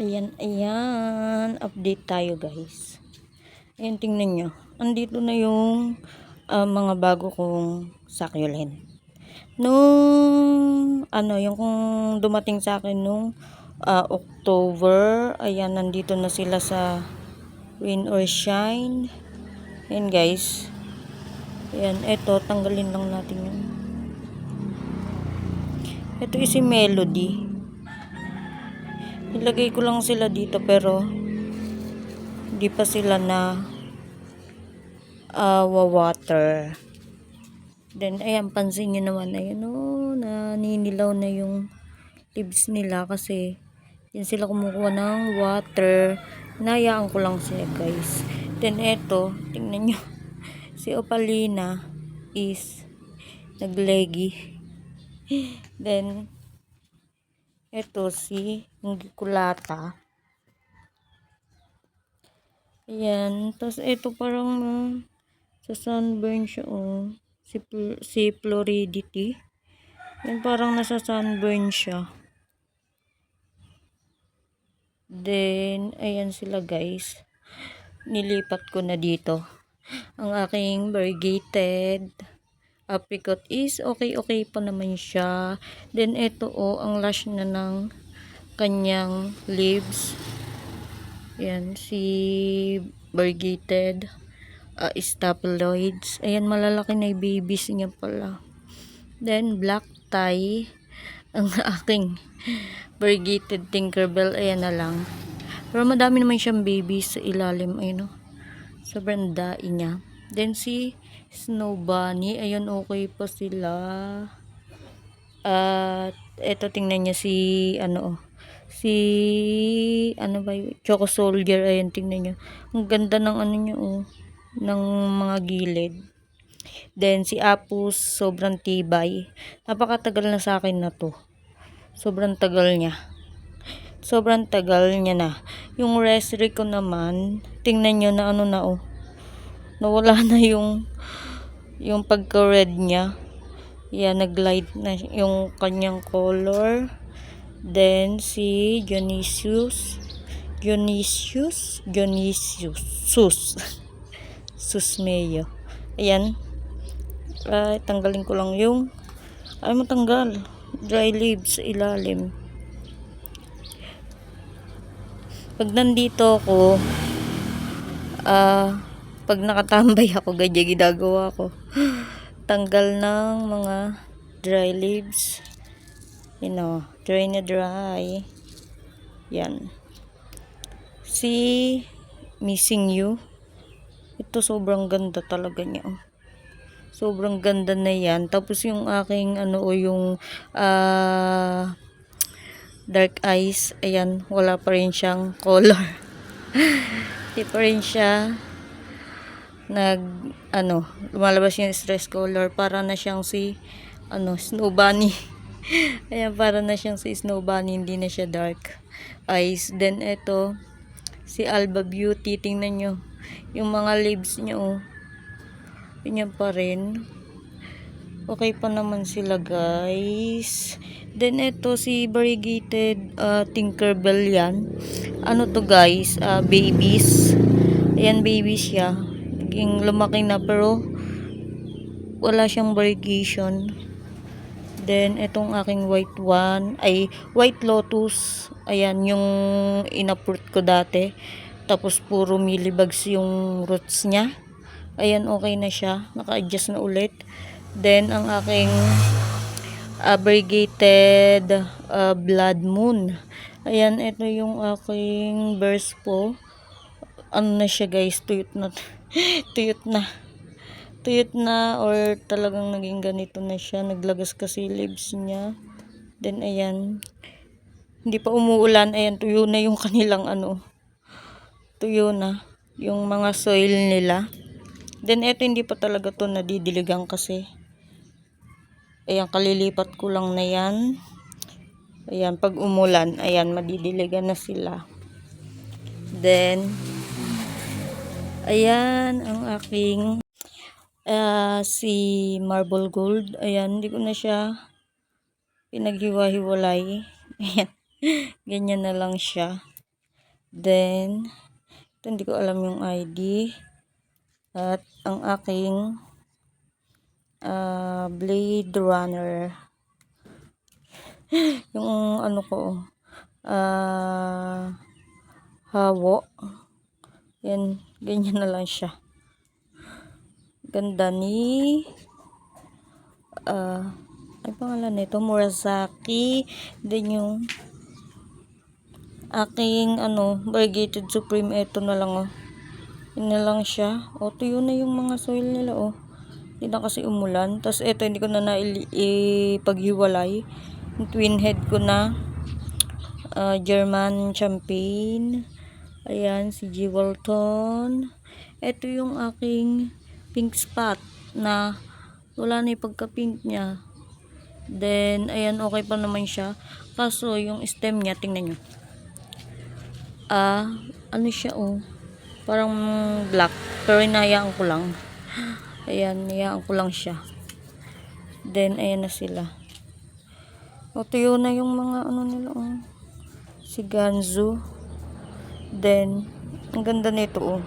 Ayan, ayan. Update tayo guys. Ayan, tingnan nyo. Andito na yung ah, mga bago kong succulent. Nung, ano, yung kung dumating sa akin nung ah, October, ayan, nandito na sila sa Rain or Shine. Ayan guys. Ayan, eto, tanggalin lang natin yung ito is si Melody. Ilagay ko lang sila dito pero hindi pa sila na uh, water. Then, ayan, pansin nyo naman, ayan o, naninilaw na yung leaves nila kasi yan sila kumukuha ng water. Nayaan ko lang sila, guys. Then, eto, tingnan nyo, si Opalina is naglegi. Then, eto si Kulata. Ayan. Tapos, ito parang uh, sa sunburn siya, oh. Si, si Floridity. Yan, parang nasa sunburn siya. Then, ayan sila guys. Nilipat ko na dito. Ang aking variegated apricot is okay-okay pa naman siya. Then, ito oh, ang lash na ng kanyang leaves. Yan, si variegated uh, staploids. Ayan, malalaki na yung babies niya pala. Then, black tie. Ang aking variegated Tinkerbell. Ayan na lang. Pero madami naman siyang babies sa ilalim. Ayun, no? Sobrang dai niya. Then, si Snow Bunny. Ayun, okay pa sila. At, eto, tingnan niya si, ano, oh, si, ano ba yun? Choco Soldier. Ayun, tingnan niyo. Ang ganda ng, ano niya, oh, ng mga gilid. Then, si Apus, sobrang tibay. Napakatagal na sa akin na to. Sobrang tagal niya. Sobrang tagal niya na. Yung restri ko naman, tingnan nyo na ano na, oh. Nawala na yung, yung pagka-red niya. Yan, nag-light na yung kanyang color. Then, si Dionysius. Dionysius? Dionysius. Sus. Susmeyo. Ayan. Ay, tanggalin ko lang yung ay matanggal. Dry leaves sa ilalim. Pag nandito ako, ah, pag nakatambay ako, ganyan ginagawa ko. Tanggal ng mga dry leaves. You know, dry na dry. Yan. Si Missing You. Ito sobrang ganda talaga niya. oh. Sobrang ganda na yan. Tapos yung aking ano o yung ah dark eyes, ayan, wala pa rin siyang color. Hindi pa rin siya nag ano, lumalabas yung stress color para na siyang si ano, snow bunny. ayan, para na siyang si snow bunny, hindi na siya dark eyes. Then ito si Alba Beauty, tingnan nyo yung mga leaves niya oh. Ganyan pa rin. Okay pa naman sila guys. Then ito si variegated uh, Tinkerbell yan. Ano to guys? Uh, babies. Ayan babies siya. Naging lumaki na pero wala siyang variegation. Then itong aking white one ay white lotus. Ayan yung inaprot ko dati. Tapos puro millibugs yung roots niya. Ayan okay na siya. Naka-adjust na ulit. Then ang aking uh, variegated uh, blood moon. Ayan, ito yung aking burst po. Ano na siya guys, tuyot na. tuyot na. Tuyot na or talagang naging ganito na siya. Naglagas kasi leaves niya. Then ayan. Hindi pa umuulan. Ayan, tuyo na yung kanilang ano. Tuyo na. Yung mga soil nila. Then ito hindi pa talaga to nadidiligan kasi. Ayan, kalilipat ko lang na yan. Ayan, pag umulan, ayan, madidiligan na sila. Then, ayan, ang aking ah, si Marble Gold. Ayan, hindi ko na siya pinaghiwa-hiwalay. Ganyan na lang siya. Then, ito hindi ko alam yung ID. At ang aking ah, Blade Runner. yung ano ko, ah, hawo. Yan, ganyan na lang siya. Ganda ni ah, ay pangalan nito, Murasaki. Then yung aking ano, variegated supreme ito na lang oh. Yun na lang siya. O, tuyo na yung mga soil nila oh. Hindi na kasi umulan. Tapos ito, hindi ko na naipaghiwalay. Yung twin head ko na. ah, German champagne. Ayan, si G. Walton. Ito yung aking pink spot na wala na yung pagka-pink niya. Then, ayan, okay pa naman siya. Kaso, yung stem niya, tingnan nyo. Ah, ano siya, oh. Parang black. Pero inayaan ko lang. Ayan, inayaan ko lang siya. Then, ayan na sila. O, tuyo na yung mga ano nila, oh. Si Ganzu. Then, ang ganda nito, oh.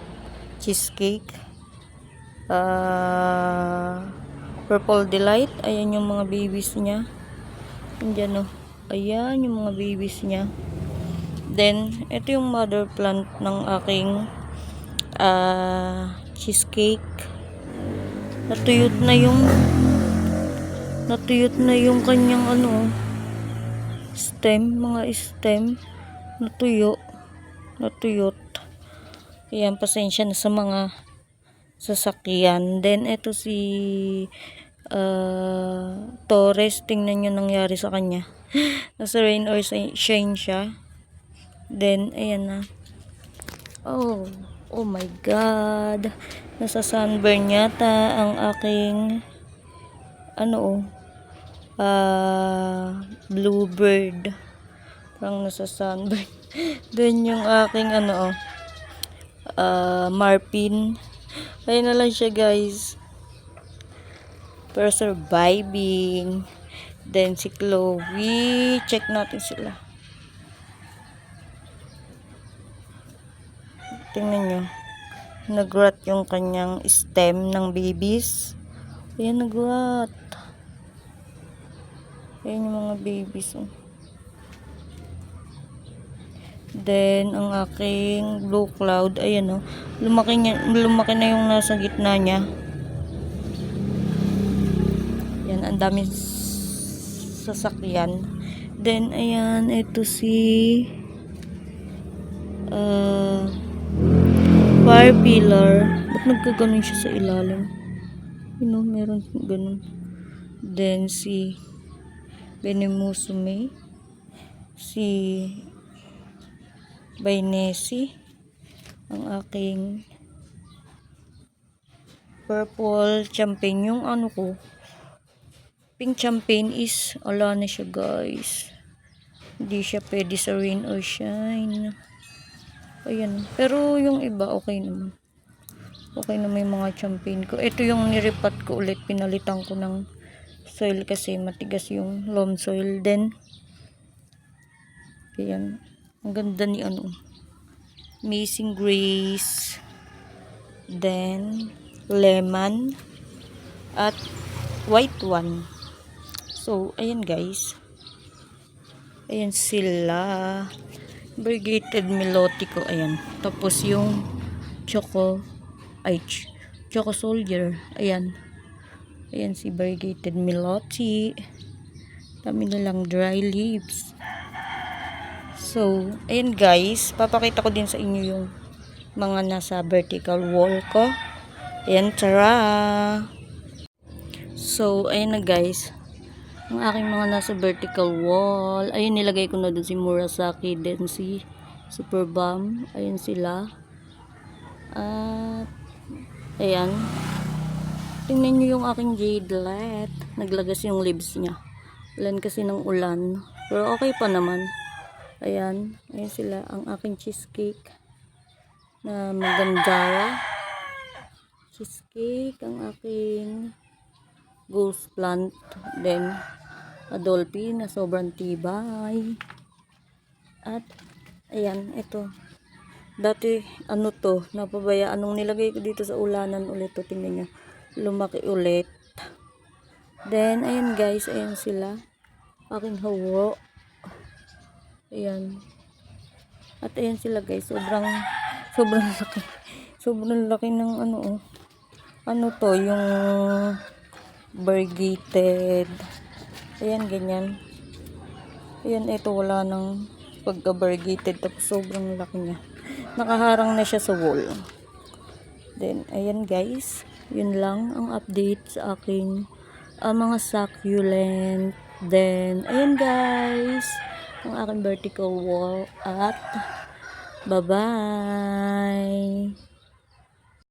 Cheesecake. Ah, Purple Delight. Ayan yung mga babies niya. Andyan, oh. Ayan yung mga babies niya. Then, ito yung mother plant ng aking ah, cheesecake. Natuyot na yung natuyot na yung kanyang ano stem, mga stem natuyo natuyot. Ayan pasensya na sa mga sasakyan. Then ito si ah, Torres. Tingnan nyo nangyari sa kanya. Nasa rain or shine siya. Then ayan na. Oh oh my god. Nasa sunburn yata ang aking ano oh ah bluebird parang nasa sunburn then yung aking ano oh ah marpin. Ayun na lang siya guys. Pero surviving. Then si Chloe. Check natin sila. Tingnan nyo. Nagrat yung kanyang stem ng babies. Ayan nagrat ayan yung mga babies oh. Then ang aking blue cloud ayan oh. Lumaki, lumaki na yung nasa gitna niya. Yan ang dami sasakyan. Then ayan ito si uh, fire pillar. Ba't nagkaganon siya sa ilalim? You know meron ganun then si Benemusume. Si Bainesi ang aking purple champagne. Yung ano ko pink champagne is ala na siya guys. Hindi siya pwede sa rain or shine. Ayan. Pero yung iba okay naman. Okay naman yung mga champagne ko. Ito yung niripat ko ulit. Pinalitan ko ng soil kasi matigas yung loam soil then ayan ang ganda ni ano. Amazing grace. Then lemon. At white one. So ayan guys. Ayan sila. Variegated meloti ko ayan. Tapos yung choco ay ch- choco soldier ayan. Ayan si variegated meloti dami nilang dry leaves so ayan guys. Papakita ko din sa inyo yung mga nasa vertical wall ko. Ayan tara. So ayan na guys. Ang aking mga nasa vertical wall. Ayun nilagay ko na dun si Murasaki then si Super Bomb ayun sila. At ayan. Tingnan nyo yung aking jadelet naglagas yung leaves niya. Ulan kasi ng ulan. Pero okay pa naman ayan ayan sila ang aking cheesecake na magandara cheesecake ang aking ghost plant then adolphi na sobrang tibay at ayan ito Dati, ano to, napabayaan. Anong nilagay ko dito sa ulanan ulit to, tingnan nyo. Lumaki ulit. Then, ayan guys, ayan sila. Aking hawo. Ayan. At ayan sila guys, sobrang, sobrang laki. Sobrang laki ng ano oh. Ano to, yung variegated. Ayan, ganyan. Ayan, ito wala nang pagka-variegated. Tapos sobrang laki niya. Nakaharang na siya sa wall. Then, ayan guys. Yun lang ang update sa aking ah, mga succulent. Then, ayan guys. Ang aking vertical wall. At, bye-bye.